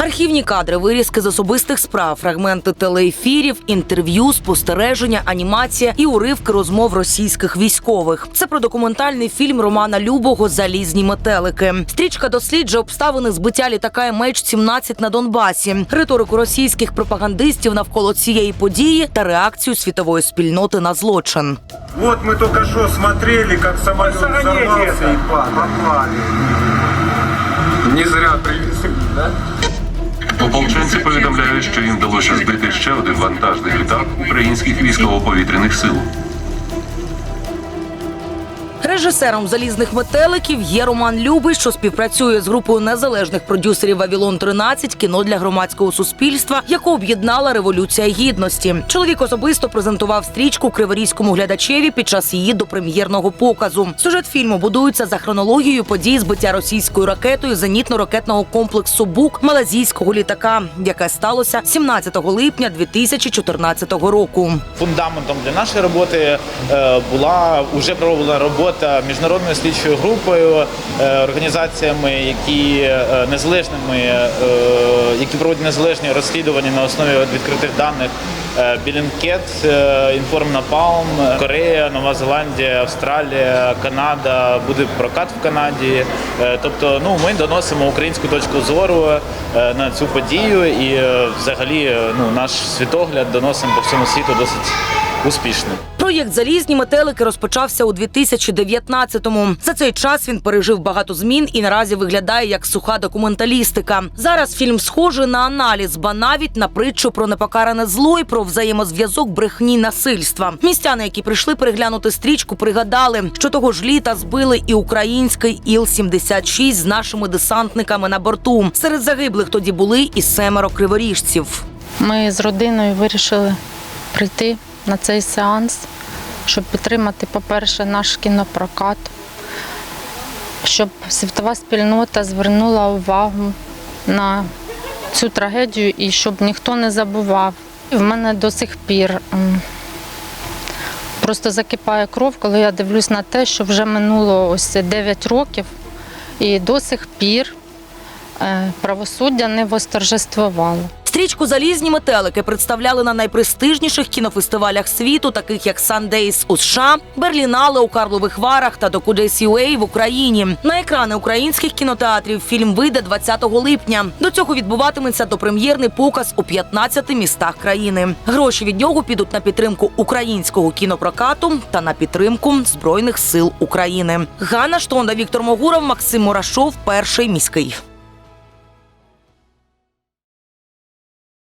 Архівні кадри, вирізки з особистих справ, фрагменти телеефірів, інтерв'ю, спостереження, анімація і уривки розмов російських військових. Це про документальний фільм Романа Любого Залізні метелики. Стрічка досліджує обставини збиття літака MH17 на Донбасі, риторику російських пропагандистів навколо цієї події та реакцію світової спільноти на злочин. Вот мы только что смотрели, как самолет взорвался и попали. Не зря привезли, да? Ополченці повідомляють, що їм вдалося збити ще один вантажний літак українських військово-повітряних сил. Режисером залізних метеликів є Роман Любий, що співпрацює з групою незалежних продюсерів Вавілон 13 кіно для громадського суспільства, яку об'єднала революція гідності. Чоловік особисто презентував стрічку криворізькому глядачеві під час її допрем'єрного показу. Сюжет фільму будується за хронологією подій збиття російською ракетою зенітно-ракетного комплексу БУК малазійського літака, яке сталося 17 липня 2014 року. Фундаментом для нашої роботи е, була вже проведена робота міжнародною слідчою групою, е, організаціями, які е, незалежними, е, які проводять незалежні розслідування на основі відкритих даних. Білінкет, е, Інформ Напалм, Корея, Нова Зеландія, Австралія, Канада, буде прокат в Канаді. Тобто, ну ми доносимо українську точку зору на цю подію і взагалі ну, наш світогляд доносимо по всьому світу досить успішно. Проєкт Залізні метелики розпочався у 2019-му. За цей час він пережив багато змін і наразі виглядає як суха документалістика. Зараз фільм схожий на аналіз, ба навіть на притчу про непокаране зло і про взаємозв'язок брехні насильства. Містяни, які прийшли переглянути стрічку, пригадали, що того ж літа збили і український Іл-76 з нашими десантниками на борту. Серед загиблих тоді були і семеро криворіжців. Ми з родиною вирішили прийти на цей сеанс, щоб підтримати, по-перше, наш кінопрокат, щоб світова спільнота звернула увагу на цю трагедію і щоб ніхто не забував. В мене до сих пір просто закипає кров, коли я дивлюсь на те, що вже минуло ось 9 років, і до сих пір е, правосуддя не восторжествувало. Стрічку Залізні метелики представляли на найпрестижніших кінофестивалях світу, таких як Сандейс у США, Берлінале у Карлових Варах та Докудейс UA в Україні. На екрани українських кінотеатрів фільм вийде 20 липня. До цього відбуватиметься допрем'єрний показ у 15 містах країни. Гроші від нього підуть на підтримку українського кінопрокату та на підтримку збройних сил України. Ганна Штонда, Віктор Могуров, Максим Мурашов, перший міський.